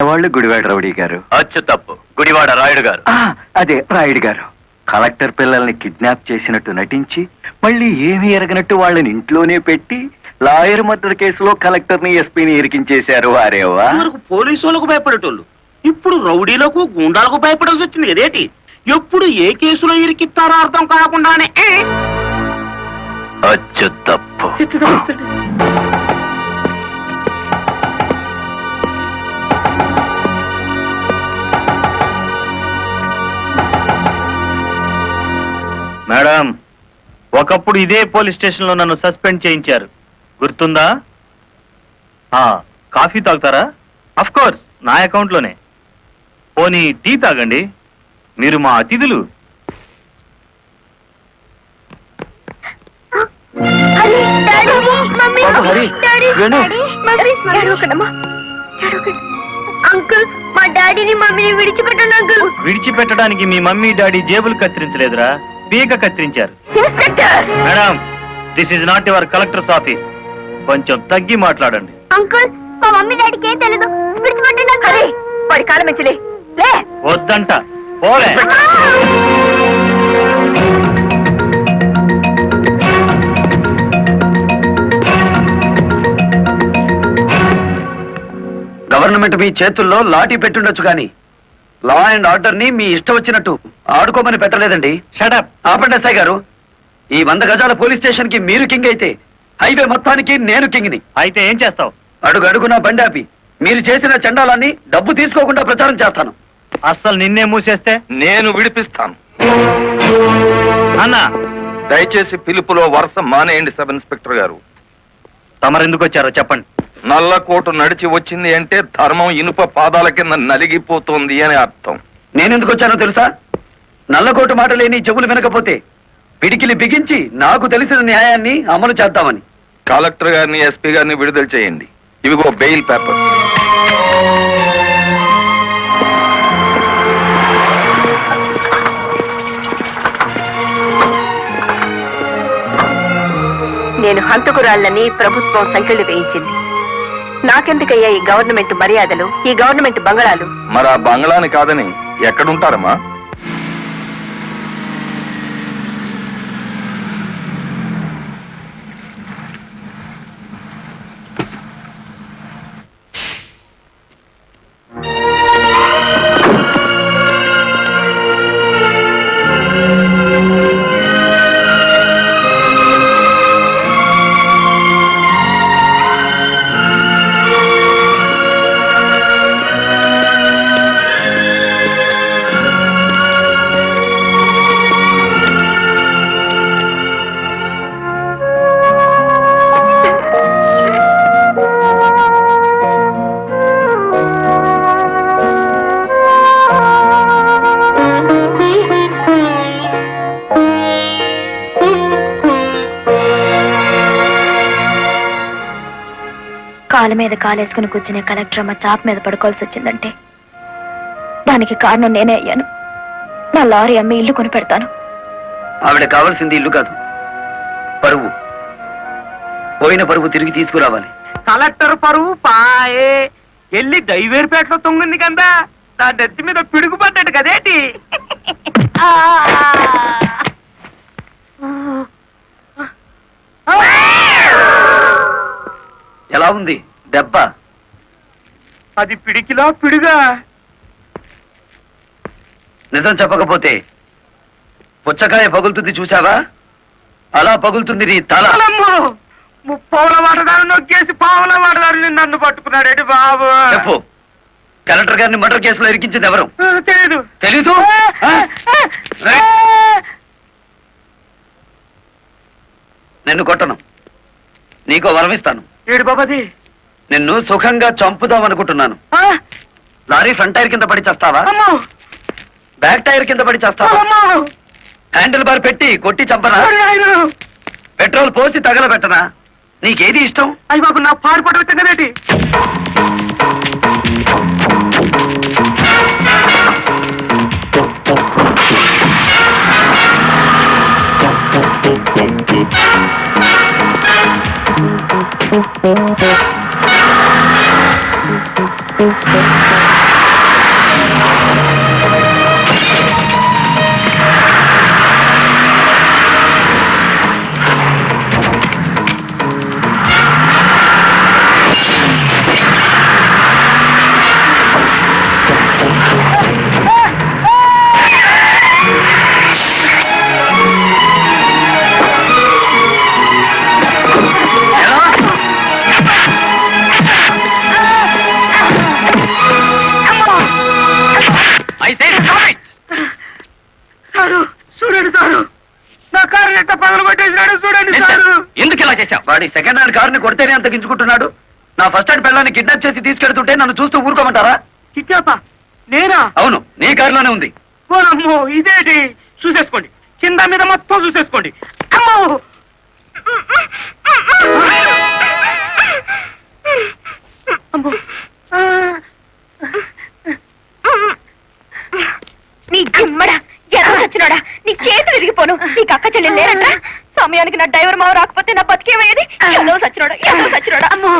వాళ్ళు గుడివాడ రౌడీ గారు. అచ్చు తప్పు. గుడివాడ రాయుడు గారు. ఆ, అదే రాయుడు గారు. కలెక్టర్ పిల్లల్ని కిడ్నాప్ చేసినట్టు నటించి మళ్ళీ ఏమీ ఎరగనట్టు వాళ్ళని ఇంట్లోనే పెట్టి లాయర్ మర్డర్ కేసులో కలెక్టర్ని ఎస్పీని ఇరికించేశారు వారేవా? వరకు పోలీసు వాళ్ళకు భయపడేటోళ్ళు. ఇప్పుడు రౌడీలకు గుండాలకు భయపడాల్సి వచ్చింది కదేటి ఎప్పుడు ఏ కేసులో ఇరికిస్తారో అర్థం కాకుండానే ఏ! అచ్చు తప్పు. చిచ్చదా, చిచ్చదా. మేడం ఒకప్పుడు ఇదే పోలీస్ స్టేషన్లో నన్ను సస్పెండ్ చేయించారు. గుర్తుందా? ఆ, కాఫీ తాగుతారా? అఫ్ కోర్స్ నా అకౌంట్లోనే పోనీ టీ తాగండి. మీరు మా అతిథులు. అంకుల్ మా డాడీని మమ్మీని విడిచిపెట్టండి అంకుల్ విడిచిపెట్టడానికి మీ మమ్మీ డాడీ జేబులు కత్తిరించలేదురా. పీక కత్తిరించారు. Madam this is not your collector's office కొంచెం తగ్గి మాట్లాడండి. అంకుల్ మా మమ్మీ డాడీకి ఏం తెలీదు. విడిచిపెట్టండి అంకుల్ వాడి కాలం వద్దంట. పోలే. గవర్నమెంట్ మీ చేతుల్లో లాఠీ పెట్టుండొచ్చు కానీ లా అండ్ ఆర్డర్ని మీ ఇష్టం వచ్చినట్టు ఆడుకోమని పెట్టలేదండి. షటప్ ఆపండి ఎస్ఐ గారు. ఈ వంద గజాల పోలీస్ స్టేషన్కి మీరు కింగ్ అయితే హైవే మొత్తానికి నేను కింగ్ని. అయితే ఏం చేస్తావు? అడుగు అడుగున బండి ఆపి మీరు చేసిన చండాలాన్ని డబ్బు తీసుకోకుండా ప్రచారం చేస్తాను. అస్సలు నిన్నే మూసేస్తే నేను విడిపిస్తాను. అన్న. దయచేసి పిలుపులో వరుస మానేయండి సబ్ ఇన్స్పెక్టర్ గారు. తమరెందుకు వచ్చారో చెప్పండి. నల్ల కోటు నడిచి వచ్చింది అంటే ధర్మం ఇనుప పాదాల కింద నలిగిపోతుంది అని అర్థం. నేనెందుకు వచ్చానో తెలుసా? నల్లకోటు మాట లేని చెవులు వినకపోతే పిడికిలి బిగించి నాకు తెలిసిన న్యాయాన్ని అమలు చేద్దామని. కలెక్టర్ గారిని ఎస్పీ గారిని విడుదల చేయండి. ఇవిగో బెయిల్ పేపర్. నేను హంతకురాళ్ళని ప్రభుత్వం సంఖ్యలు వేయించింది. నాకెందుకయ్యా ఈ గవర్నమెంట్ మర్యాదలు ఈ గవర్నమెంట్ బంగళాలు? మరి ఆ బంగళాని కాదని ఎక్కడుంటారమ్మా? కాలు మీద కాలేసుకుని కూర్చునే కలెక్టర్ అమ్మ చాప్ మీద పడుకోవాల్సి వచ్చిందంటే. దానికి కారణం నేనే అయ్యాను. నా లారీ అమ్మి ఇల్లు కొని పెడతాను ఆవిడ కావాల్సింది ఇల్లు కాదు. పరువు. పోయిన పరువు తిరిగి తీసుకురావాలి. కలెక్టర్ పరువు పాయే. ఎల్లి దైవేరుపేటలో తొంగింది కదా? నా నెత్తి మీద పిడుగు పడ్డాడు కదేటి? ఎలా ఉంది? దెబ్బ. అది పిడికిలా పిడుగా. నిజం చెప్పకపోతే పుచ్చకాయ పగులుతుంది చూసావా అలా పగులుతుంది నీ తల! ముప్పావుల వాటదారు నొక్కేసి పావుల వాటదారు నన్ను పట్టుకున్నాడేటి బాబు. చెప్పు. కలెక్టర్ గారిని మర్డర్ కేసులో ఇరికించింది ఎవరు? తెలీదు. తెలీదు? నిన్ను కొట్టను. నీకో వరం ఇస్తాను. ఏడు బాబాది నిన్ను సుఖంగా చంపుదాం అనుకుంటున్నాను లారీ ఫ్రంట్ టైర్ కింద పడి చేస్తావా? అమ్మో. బ్యాక్ టైర్ కింద పడి చేస్తావా? అమ్మో. హ్యాండిల్ బార్ పెట్టి కొట్టి చంపనా. పెట్రోల్ పోసి తగలబెట్టనా? నీకేది ఇష్టం? అయ్య బాబు నా పారిపడి వచ్చా కదేటి Thank you. వాడి సెకండ్ హ్యాండ్ కారుని కొడితేనే అంత గించుకుంటున్నాడు నా ఫస్ట్ హ్యాండ్ పిల్లని కిడ్నాప్ చేసి తీసుకెళ్తుంటే నన్ను చూస్తూ ఊరుకోమంటారా? నేనా? అవును నీ కారులోనే ఉంది. ఓనమ్మో ఇదేంటి? చూసేసుకోండి. కింద మీద మొత్తం చూసేసుకోండి. అమ్మో! అమ్మో! ఆ. నీ గుమ్మడా ఎలా చచ్చినాడా నీ చేతులు విరిగిపోను. నీకు అక్క చెల్లెలు లేరట్రా? సమయానికి నా డ్రైవర్ మావ రాకపోతే నా బతికేమయ్యేది? ఎలా సచ్చినాడా ఎలా సచ్చినాడా?